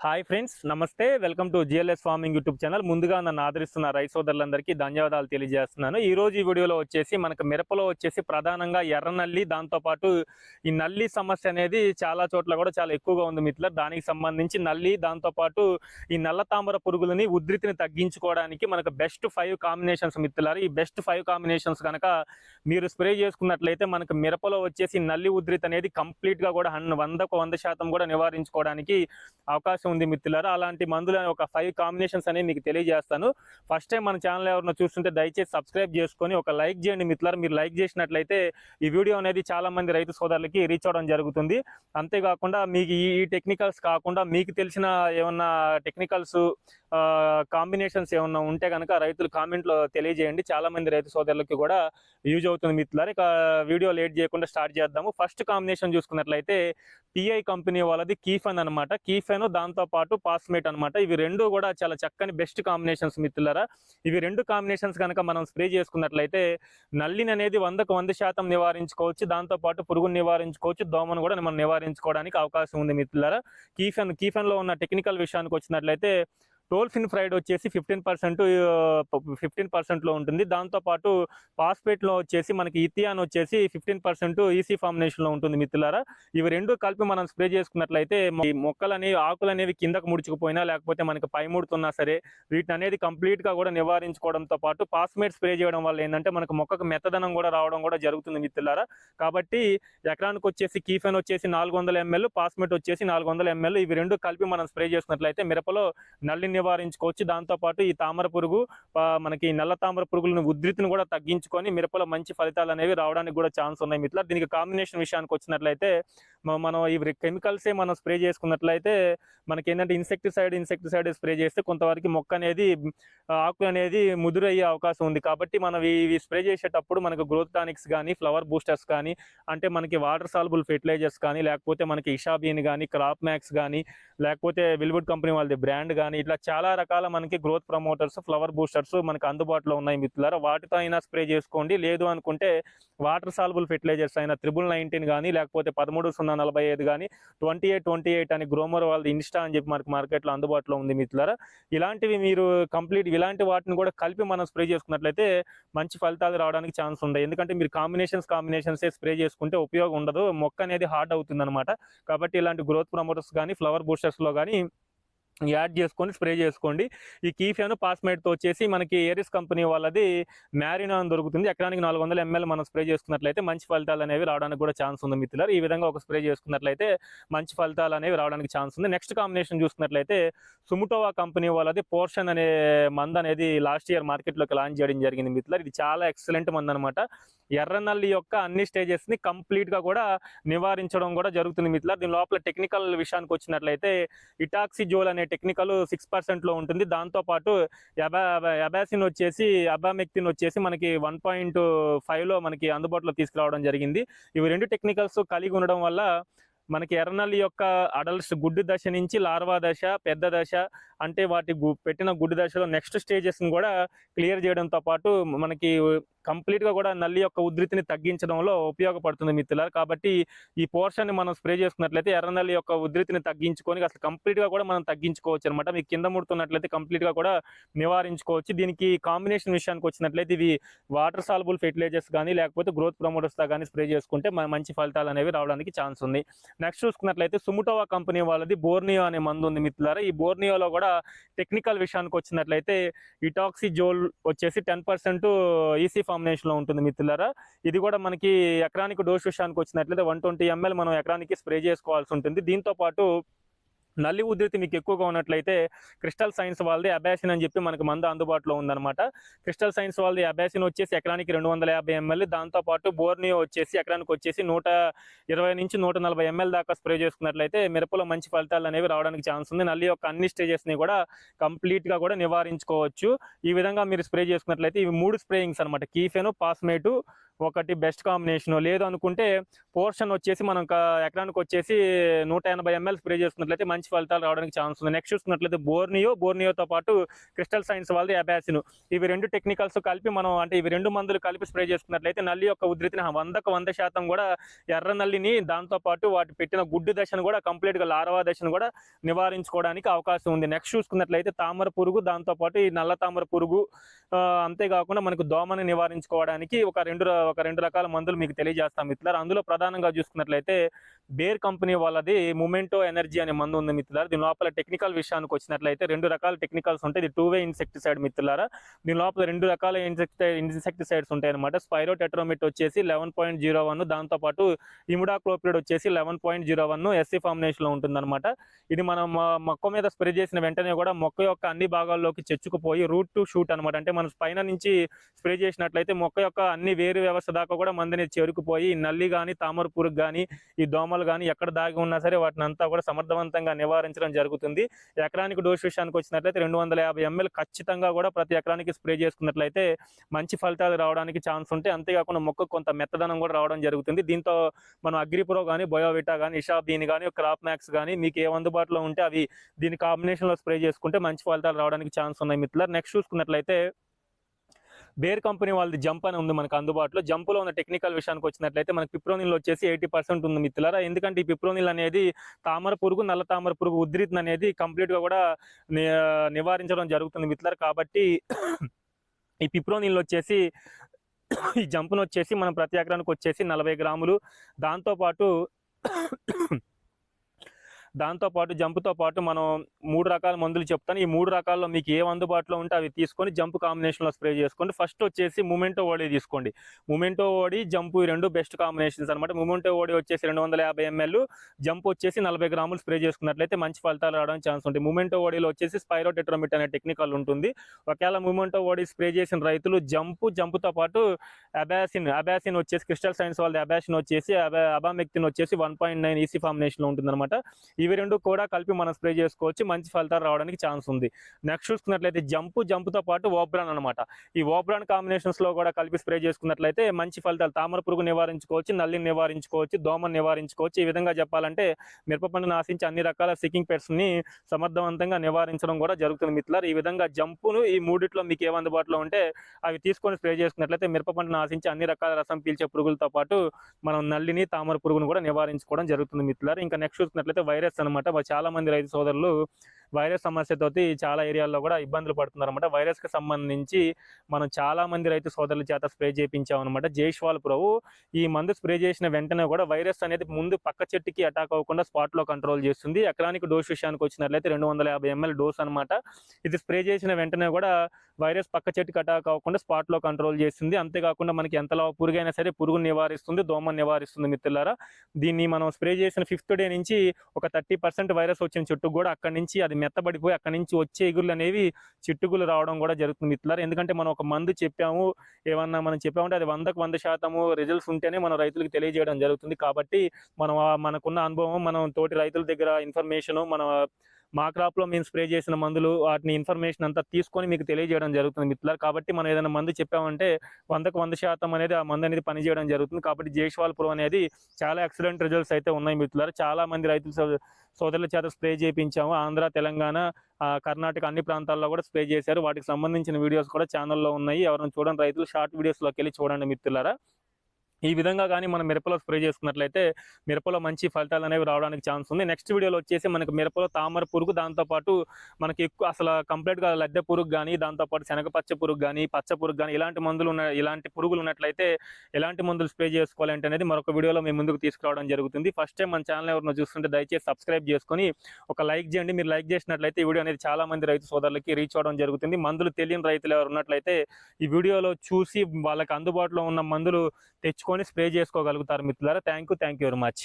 Hi friends నమస్తే. Welcome to GLS farming YouTube channel. ముందుగా నన్ను ఆదరిస్తున్న రైతు సోదరులందరికీ ధన్యవాదాలు తెలియజేస్తున్నాను. ఈ రోజు ఈ వీడియోలో వచ్చేసి మనకు మిరపలో వచ్చేసి ప్రధానంగా ఎర్ర నల్లి దాంతోపాటు ఈ నల్లి సమస్య అనేది చాలా చోట్ల కూడా చాలా ఎక్కువగా ఉంది మిత్రులు దానికి సంబంధించి నల్లి దాంతోపాటు ఈ నల్ల తామర పురుగులని ఉధృతిని తగ్గించుకోవడానికి మనకు బెస్ట్ ఫైవ్ కాంబినేషన్స్ మిత్రులారు. ఈ బెస్ట్ ఫైవ్ కాంబినేషన్స్ కనుక మీరు స్ప్రే చేసుకున్నట్లయితే మనకు మిరపలో వచ్చేసి నల్లి ఉధృతి అనేది కంప్లీట్గా కూడా హన్ వందకు వంద శాతం కూడా నివారించుకోవడానికి అవకాశం ఉంది మిత్రులారా. అలాంటి మందుల ఒక ఫైవ్ కాంబినేషన్స్ అనేవి మీకు తెలియజేస్తాను. ఫస్ట్ టైం మన ఛానల్ ఎవరైనా చూస్తుంటే దయచేసి సబ్స్క్రైబ్ చేసుకొని ఒక లైక్ చేయండి మిత్రులారా. మీరు లైక్ చేసినట్లయితే ఈ వీడియో అనేది చాలా మంది రైతు సోదరులకి రీచ్ అవడం జరుగుతుంది. అంతేకాకుండా మీకు ఈ టెక్నికల్స్ కాకుండా మీకు తెలిసిన ఏమన్నా టెక్నికల్స్ కాంబినేషన్స్ ఏమన్నా ఉంటే కనుక రైతులు కామెంట్లో తెలియజేయండి. చాలా మంది రైతు సోదరులకి కూడా యూజ్ అవుతుంది మిత్రులారా. ఇక వీడియో లేట్ చేయకుండా స్టార్ట్ చేద్దాము. ఫస్ట్ కాంబినేషన్ చూసుకున్నట్లయితే పిఐ కంపెనీ వాళ్ళది కీఫెన్ అనమాట కీఫెన్ దాంతో తో పాటు పాస్మేట్ అనమాట ఇవి రెండు కూడా చాలా చక్కని బెస్ట్ కాంబినేషన్స్ మిత్రులరా. ఇవి రెండు కాంబినేషన్స్ కనుక మనం స్ప్రే చేసుకున్నట్లయితే నల్లిని అనేది వందకు వంద శాతం నివారించుకోవచ్చు. దాంతో పాటు పురుగును నివారించుకోవచ్చు. దోమను కూడా మనం నివారించుకోవడానికి అవకాశం ఉంది మిత్రులరా. కీఫెన్ కీఫెన్లో ఉన్న టెక్నికల్ విషయానికి వచ్చినట్లయితే టోల్ఫిన్ ఫ్రైడ్ వచ్చేసి ఫిఫ్టీన్ పర్సెంట్ ఫిఫ్టీన్ పర్సెంట్లో ఉంటుంది. దాంతోపాటు పాస్పేట్లో వచ్చేసి మనకి ఇథియాన్ వచ్చేసి ఫిఫ్టీన్ పర్సెంట్ ఈసీ ఫార్మినేషన్లో ఉంటుంది మిత్రులారా. ఇవి రెండు కలిపి మనం స్ప్రే చేసుకున్నట్లయితే ఈ మొక్కలు అనేవి ఆకులు అనేవి కిందకు ముడుచుకుపోయినా లేకపోతే మనకి పై ముడుతున్నా సరే వీటిని అనేది కంప్లీట్గా కూడా నివారించుకోవడంతో పాటు పాస్మేట్ స్ప్రే చేయడం వల్ల ఏంటంటే మనకు మొక్కకు మెత్తదనం కూడా రావడం కూడా జరుగుతుంది మిత్రులారా. కాబట్టి ఎకరానికి వచ్చేసి కీఫెన్ వచ్చేసి నాలుగు వందల ఎంఎల్ పాస్మేట్ వచ్చేసి నాలుగు వందల ఎంఎల్ ఇవి రెండు కలిపి మనం స్ప్రే చేసుకున్నట్లయితే మిరపలో నల్లిని నివారించుకోవచ్చు. దాంతోపాటు ఈ తామర పురుగు మనకి నల్ల తామర పురుగులను ఉధృతిని కూడా తగ్గించుకొని మిరపలో మంచి ఫలితాలు అనేవి రావడానికి కూడా ఛాన్స్ ఉన్నాయి మిత్రులు దీనికి కాంబినేషన్ విషయానికి వచ్చినట్లయితే మనం ఇవి కెమికల్సే మనం స్ప్రే చేసుకున్నట్లయితే మనకి ఏంటంటే ఇన్సెక్టిసైడ్ ఇన్సెక్టిసైడ్ స్ప్రే చేస్తే కొంతవరకు మొక్క అనేది ఆకు అనేది ముదురయ్యే అవకాశం ఉంది. కాబట్టి మనం ఇవి- స్ప్రే చేసేటప్పుడు మనకు గ్రోత్ టానిక్స్ కానీ ఫ్లవర్ బూస్టర్స్ కానీ అంటే మనకి వాటర్ సాల్బుల్ ఫెర్టిలైజర్స్ కానీ లేకపోతే మనకి ఇషాబీన్ కానీ క్రాప్ మ్యాక్స్ కానీ లేకపోతే విల్వుడ్ కంపెనీ వాళ్ళది బ్రాండ్ కానీ ఇట్లా చాలా రకాల మనకి గ్రోత్ ప్రమోటర్స్ ఫ్లవర్ బూస్టర్స్ మనకి అందుబాటులో ఉన్నాయి మిత్రులారా. వాటితో అయినా స్ప్రే చేసుకోండి. లేదు అనుకుంటే వాటర్ సాల్బుల్ ఫెర్టిలైజర్స్ అయినా త్రిబుల్ నైన్టీన్ కానీ లేకపోతే పదమూడు సున్నా నలభై ఐదు కానీ ట్వంటీ ఎయిట్ ట్వంటీ ఎయిట్ అని గ్రోమర్ వాళ్ళది ఇన్స్టా అని చెప్పి మనకి మార్కెట్లో అందుబాటులో ఉంది మిత్రులారా. ఇలాంటివి మీరు కంప్లీట్ ఇలాంటి వాటిని కూడా కలిపి మనం స్ప్రే చేసుకున్నట్లయితే మంచి ఫలితాలు రావడానికి ఛాన్స్ ఉంది. ఎందుకంటే మీరు కాంబినేషన్స్ కాంబినేషన్స్ స్ప్రే చేసుకుంటే ఉపయోగం ఉండదు. మొక్క అనేది హార్డ్ అవుతుంది అనమాట కాబట్టి ఇలాంటి గ్రోత్ ప్రమోటర్స్ కానీ ఫ్లవర్ బూస్టర్స్లో కానీ యాడ్ చేసుకొని స్ప్రే చేసుకోండి. ఈ కీఫియాను పాస్మేట్తో వచ్చేసి మనకి ఏరిస్ కంపెనీ వాళ్ళది మ్యారినా అని దొరుకుతుంది. ఎకరానికి నాలుగు వందల ఎంఎల్ మనం స్ప్రే చేసుకున్నట్లయితే మంచి ఫలితాలు అనేవి రావడానికి కూడా ఛాన్స్ ఉంది మిత్రులారు. ఈ విధంగా ఒక స్ప్రే చేసుకున్నట్లయితే మంచి ఫలితాలు అనేవి రావడానికి ఛాన్స్ ఉంది. నెక్స్ట్ కాంబినేషన్ చూసుకున్నట్లయితే సుముటోవా కంపెనీ వాళ్ళది పోర్షన్ అనే మంద అనేది లాస్ట్ ఇయర్ మార్కెట్లోకి లాంచ్ చేయడం జరిగింది మిత్రులారు. ఇది చాలా ఎక్సలెంట్ మంద అనమాట ఎర్రనల్లి యొక్క అన్ని స్టేజెస్ని కంప్లీట్గా కూడా నివారించడం కూడా జరుగుతుంది మిత్రులారు దీని లోపల టెక్నికల్ విషయానికి వచ్చినట్లయితే ఇటాక్సిజోల్ అనే టెక్నికల్ సిక్స్ పర్సెంట్లో ఉంటుంది. దాంతో పాటు అబాసిన్ వచ్చేసి అబామెక్తిన్ వచ్చేసి మనకి వన్ పాయింట్ ఫైవ్లో మనకి అందుబాటులో తీసుకురావడం జరిగింది. ఇవి రెండు టెక్నికల్స్ కలిగి ఉండడం వల్ల మనకి ఎర్రనల్లి యొక్క అడల్ట్స్ గుడ్డు దశ నుంచి లార్వా దశ పెద్ద దశ అంటే వాటి గు- పెట్టిన గుడ్డు దశలో నెక్స్ట్ స్టేజెస్ని కూడా క్లియర్ చేయడంతో పాటు మనకి కంప్లీట్గా కూడా నల్లి యొక్క ఉధృతిని తగ్గించడంలో ఉపయోగపడుతుంది మిత్రులారు. కాబట్టి ఈ పోర్షన్ని మనం స్ప్రే చేసుకున్నట్లయితే ఎర్రనల్లి యొక్క ఉధృతిని తగ్గించుకొని అసలు కంప్లీట్గా కూడా మనం తగ్గించుకోవచ్చు అనమాట మీకు కింద ముడుతున్నట్లయితే కంప్లీట్గా కూడా నివారించుకోవచ్చు. దీనికి కాంబినేషన్ విషయానికి వచ్చినట్లయితే ఇవి వాటర్ సాల్బుల్ ఫెర్టిలైజర్స్ కానీ లేకపోతే గ్రోత్ ప్రమోటర్స్తో కానీ స్ప్రే చేసుకుంటే మన మంచి ఫలితాలు అనేవి రావడానికి ఛాన్స్ ఉంది. నెక్స్ట్ చూసుకున్నట్లయితే సుముటోవా కంపెనీ వాళ్ళది బోర్నియో అనే మందు ఉంది మిత్రులారా. ఈ బోర్నియోలో కూడా టెక్నికల్ విషయానికి వచ్చినట్లయితే ఇటాక్సీ జోల్ వచ్చేసి టెన్ పర్సెంట్ ఈసీ ఫార్మినేషన్లో ఉంటుంది మిత్రులారా. ఇది కూడా మనకి ఎకరానికి డోస్ విషయానికి వచ్చినట్లయితే వన్ ట్వంటీ ఎంఎల్ మనం ఎకరానికి స్ప్రే చేసుకోవాల్సి ఉంటుంది. దీంతో పాటు నల్లి ఉధృతి మీకు ఎక్కువగా ఉన్నట్లయితే క్రిస్టల్ సైన్స్ వాళ్ళది అబాసిన్ అని చెప్పి మనకు మంద అందుబాటులో ఉందన్నమాట. క్రిస్టల్ సైన్స్ వాళ్ళది అబాసిన్ వచ్చేసి ఎకరానికి రెండు వందల యాభై ఎంఎల్ దాంతో పాటు బోర్నియో వచ్చేసి ఎకరానికి వచ్చేసి నూట ఇరవై నుంచి నూట నలభై ఎంఎల్ దాకా స్ప్రే చేసుకున్నట్లయితే మిరపలో మంచి ఫలితాలు అనేవి రావడానికి ఛాన్స్ ఉంది. నల్లి యొక్క అన్ని స్టేజెస్ని కూడా కంప్లీట్గా కూడా నివారించుకోవచ్చు. ఈ విధంగా మీరు స్ప్రే చేసుకున్నట్లయితే ఇవి మూడు స్ప్రేయింగ్స్ అనమాట కీఫెను పాస్మేటు ఒకటి బెస్ట్ కాంబినేషన్. లేదు అనుకుంటే పోర్షన్ వచ్చేసి మనం ఒక ఎకరానికి వచ్చేసి నూట ఎనభై ఎంఎల్ స్ప్రే చేసుకున్నట్లయితే మంచి ఫలితాలు రావడానికి ఛాన్స్ ఉంది. నెక్స్ట్ చూసుకున్నట్లయితే బోర్నియో బోర్నియోతో పాటు క్రిస్టల్ సైన్స్ వాళ్ళది అబాసిన్. ఇవి రెండు టెక్నికల్స్ కలిపి మనం అంటే ఇవి రెండు మందులు కలిపి స్ప్రే చేసుకున్నట్లయితే నల్లి యొక్క ఉధృతిని వందకు వంద శాతం కూడా ఎర్ర నల్లిని దాంతో పాటు వాటి పెట్టిన గుడ్డు దశను కూడా కంప్లీట్గా లార్వా దశను కూడా నివారించుకోవడానికి అవకాశం ఉంది. నెక్స్ట్ చూసుకున్నట్లయితే తామర పురుగు దాంతో పాటు ఈ నల్ల తామర పురుగు అంతేకాకుండా మనకు దోమని నివారించుకోవడానికి ఒక రెండు ఒక రెండు రకాల మందులు మీకు తెలియజేస్తాం మిత్రులారు. అందులో ప్రధానంగా చూసుకున్నట్లయితే బేర్ కంపెనీ వాళ్ళది మూమెంటో ఎనర్జీ అనే మందు ఉంది మిత్రులారు. దీని లోపల టెక్నికల్ విషయానికి వచ్చినట్లయితే రెండు రకాల టెక్నికల్స్ ఉంటాయి. ఇది టూ వే ఇన్సెక్టిసైడ్ మిత్రులారా. దీని లోపల రెండు రకాల ఇన్సెక్టైడ్ ఇన్సెక్టిసైడ్స్ ఉంటాయి అనమాట స్పైరోటెట్రోమిట్ వచ్చేసి లెవెన్ పాయింట్ జీరో వన్ దాంతో పాటు ఇముడాక్లోపిడ్ వచ్చేసి eleven point zero one SC ఫార్మినేషన్లో ఉంటుందన్నమాట. ఇది మనం మొక్క మీద స్ప్రే చేసిన వెంటనే కూడా మొక్క యొక్క అన్ని భాగాల్లోకి చెచ్చుకుపోయి రూట్ టు షూట్ అనమాట అంటే మనం పైన నుంచి స్ప్రే చేసినట్లయితే మొక్క యొక్క అన్ని వేరు వ్యవస్థ దాకా కూడా మందిని చేరుకుపోయి నల్లి కానీ తామర కానీ ఈ దోమలు కానీ ఎక్కడ దాగి ఉన్నా సరే వాటిని అంతా కూడా సమర్థవంతంగా నివారించడం జరుగుతుంది. ఎకరానికి డోస్ విషయానికి వచ్చినట్లయితే రెండు వందల యాభై ఎంఎల్ ఖచ్చితంగా కూడా ప్రతి ఎకరానికి స్ప్రే చేసుకున్నట్లయితే మంచి ఫలితాలు రావడానికి ఛాన్స్ ఉంటే అంతేకాకుండా మొక్క కొంత మెత్తదనం కూడా రావడం జరుగుతుంది. దీంతో మనం అగ్రిప్రో కానీ బయోవిటా కానీ ఇషాబీన్ కానీ క్రాప్ మ్యాక్స్ కానీ మీకు ఏ అందుబాటులో ఉంటే అవి దీని కాంబినేషన్లో స్ప్రే చేసుకుంటే మంచి ఫలితాలు రావడానికి ఛాన్స్ ఉన్నాయి మిత్రులు నెక్స్ట్ చూసుకున్నట్లయితే బేర్ కంపెనీ వాళ్ళది జంప్ అని ఉంది మనకు అందుబాటులో. జంప్లో ఉన్న టెక్నికల్ విషయానికి వచ్చినట్లయితే మనకి పిప్రోనిల్ వచ్చేసి ఎయిటీ పర్సెంట్ ఉంది మిత్రులారా. ఎందుకంటే ఈ పిప్రోనిల్ అనేది తామర పురుగు నల్ల తామర పురుగు ఉధృతిని అనేది కంప్లీట్గా కూడా నివారించడం జరుగుతుంది మిత్రులారు. కాబట్టి ఈ పిప్రోనిల్ వచ్చేసి ఈ జంపును వచ్చేసి మనం ప్రతి ఎకరానికి వచ్చేసి నలభై గ్రాములు. దాంతో దాంతోపాటు దాంతో పాటు జంపుతో పాటు మనం మూడు రకాల మందులు చెప్తాను. ఈ మూడు రకాల్లో మీకు ఏ అందుబాటులో ఉంటే అవి తీసుకొని జంప్ కాంబినేషన్లో స్ప్రే చేసుకోండి. ఫస్ట్ వచ్చేసి మూమెంటో ఓడి తీసుకోండి. మూమెంటో ఓడి జంప్ ఈ రెండు బెస్ట్ కాంబినేషన్స్ అనమాట మూమెంటో ఓడి వచ్చేసి రెండు వందల యాభై ఎంఎల్ జంప్ వచ్చేసి నలభై గ్రాములు స్ప్రే చేసుకున్నట్లయితే మంచి ఫలితాలు రావడానికి ఛాన్స్ ఉంటుంది. మూమెంటో ఓడిలో వచ్చేసి స్పైరో టెట్రోమిట్ అనే టెక్నికల్ ఉంటుంది. ఒకవేళ మూమెంటో ఓడి స్ప్రే చేసిన రైతులు జంపు జంపుతో పాటు అబాసిన్ అబాసిన్ వచ్చేసి క్రిస్టల్ సైన్స్ వాళ్ళది అబాసిన్ వచ్చేసి అబామెక్తిన్ వచ్చేసి వన్ పాయింట్ నైన్ ఈసీ ఫామినేషన్లో ఉంటుందన్నమాట. ఇవి రెండు కూడా కలిపి మనం స్ప్రే చేసుకోవచ్చు. మంచి ఫలితాలు రావడానికి ఛాన్స్ ఉంది. నెక్స్ట్ చూసుకున్నట్లయితే జంపు జంపుతో పాటు ఓబ్రాన్ అనమాట ఈ ఓబ్రాన్ కాంబినేషన్స్లో కూడా కలిపి స్ప్రే చేసుకున్నట్లయితే మంచి ఫలితాలు. తామర పురుగు నివారించుకోవచ్చు నల్లిని నివారించుకోవచ్చు దోమను నివారించుకోవచ్చు. ఈ విధంగా చెప్పాలంటే మిరప పండును ఆశించి అన్ని రకాల సికింగ్ పెట్స్ని సమర్థవంతంగా నివారించడం కూడా జరుగుతుంది మిత్రులారు. ఈ విధంగా జంపును ఈ మూడిట్లో మీకు ఏ అందుబాటులో ఉంటే అవి తీసుకొని స్ప్రే చేసుకున్నట్లయితే మిరప పంటను ఆశించి అన్ని రకాల రసం పీల్చే పురుగులతో పాటు మనం నల్లిని తామర పురుగును కూడా నివారించుకోవడం జరుగుతుంది మిత్రులారు. ఇంకా నెక్స్ట్ చూసుకున్నట్లయితే వైరస్ అనమాట చాలా మంది రైతు సోదరులు వైరస్ సమస్యతోటి చాలా ఏరియాల్లో కూడా ఇబ్బందులు పడుతున్నారు అనమాట వైరస్కి సంబంధించి మనం చాలా మంది రైతు సోదరుల చేత స్ప్రే చేయించాం అనమాట జైష్వాల్ ప్రభు ఈ మందు స్ప్రే చేసిన వెంటనే కూడా వైరస్ అనేది ముందు పక్క చెట్టుకి అటాక్ అవ్వకుండా స్పాట్లో కంట్రోల్ చేస్తుంది. ఎకరానికి డోస్ విషయానికి వచ్చినట్లయితే రెండు వందల యాభై ఎంఎల్ డోస్ అనమాట ఇది స్ప్రే చేసిన వెంటనే కూడా వైరస్ పక్క చెట్టుకి అటాక్ అవ్వకుండా స్పాట్లో కంట్రోల్ చేస్తుంది. అంతేకాకుండా మనకి ఎంతలో పురుగైనా సరే పురుగును నివారిస్తుంది దోమను నివారిస్తుంది మిత్రులారా. దీన్ని మనం స్ప్రే చేసిన ఫిఫ్త్ డే నుంచి ఒక థర్టీ పర్సెంట్ వైరస్ వచ్చిన చుట్టూ కూడా అక్కడి నుంచి అది మెత్తబడిపోయి అక్కడి నుంచి వచ్చే ఎగురులు అనేవి చిట్టుగులు రావడం కూడా జరుగుతుంది మిత్రులారు. ఎందుకంటే మనం ఒక మందు చెప్పాము ఏమన్నా మనం చెప్పామంటే అది వందకు వంద శాతము రిజల్ట్స్ ఉంటేనే మనం రైతులకు తెలియజేయడం జరుగుతుంది. కాబట్టి మనం మనకున్న అనుభవం మనం తోటి రైతుల దగ్గర ఇన్ఫర్మేషన్ మన మా క్రాప్లో మేము స్ప్రే చేసిన మందులు వాటిని ఇన్ఫర్మేషన్ అంతా తీసుకొని మీకు తెలియజేయడం జరుగుతుంది మిత్రులారు. కాబట్టి మనం ఏదైనా మందు చెప్పామంటే వందకు వంద శాతం అనేది ఆ మందు అనేది పనిచేయడం జరుగుతుంది. కాబట్టి జైష్వాల్ ప్రో అనేది చాలా ఎక్సలెంట్ రిజల్ట్స్ అయితే ఉన్నాయి మిత్రులారు. చాలా మంది రైతులు సోదరుల చేత స్ప్రే చేయించాము ఆంధ్ర తెలంగాణ కర్ణాటక అన్ని ప్రాంతాల్లో కూడా స్ప్రే చేశారు. వాటికి సంబంధించిన వీడియోస్ కూడా ఛానల్లో ఉన్నాయి. ఎవరైనా చూడండి రైతులు షార్ట్ వీడియోస్లోకి వెళ్ళి చూడండి మిత్రులారా. ఈ విధంగా కానీ మనం మిరపలో స్ప్రే చేసుకున్నట్లయితే మిరపలో మంచి ఫలితాలు అనేవి రావడానికి ఛాన్స్ ఉంది. నెక్స్ట్ వీడియోలో వచ్చేసి మనకి మిరపలో తామర పురుగు దాంతోపాటు మనకి ఎక్కువ అసలు కంప్లీట్గా లద్దె పురుగు కానీ దాంతోపాటు శనగ పచ్చ పురుగు కానీ పచ్చ పురుగు కానీ ఇలాంటి మందులు ఉన్న ఇలాంటి పురుగులు ఉన్నట్లయితే ఎలాంటి మందులు స్ప్రే చేసుకోవాలంటే అనేది మరొక వీడియోలో మేము ముందుకు తీసుకురావడం జరుగుతుంది. ఫస్ట్ టైం మన ఛానల్ ఎవరినో చూస్తుంటే దయచేసి సబ్స్క్రైబ్ చేసుకొని ఒక లైక్ చేయండి. మీరు లైక్ చేసినట్లయితే ఈ వీడియో అనేది చాలా మంది రైతు సోదరులకి రీచ్ అవ్వడం జరుగుతుంది. మందులు తెలియని రైతులు ఎవరు ఉన్నట్లయితే ఈ వీడియోలో చూసి వాళ్ళకి అందుబాటులో ఉన్న మందులు తీసుకొని స్ప్రే చేసుకోగలుగుతారు మిత్రులారా. Thank you thank you very much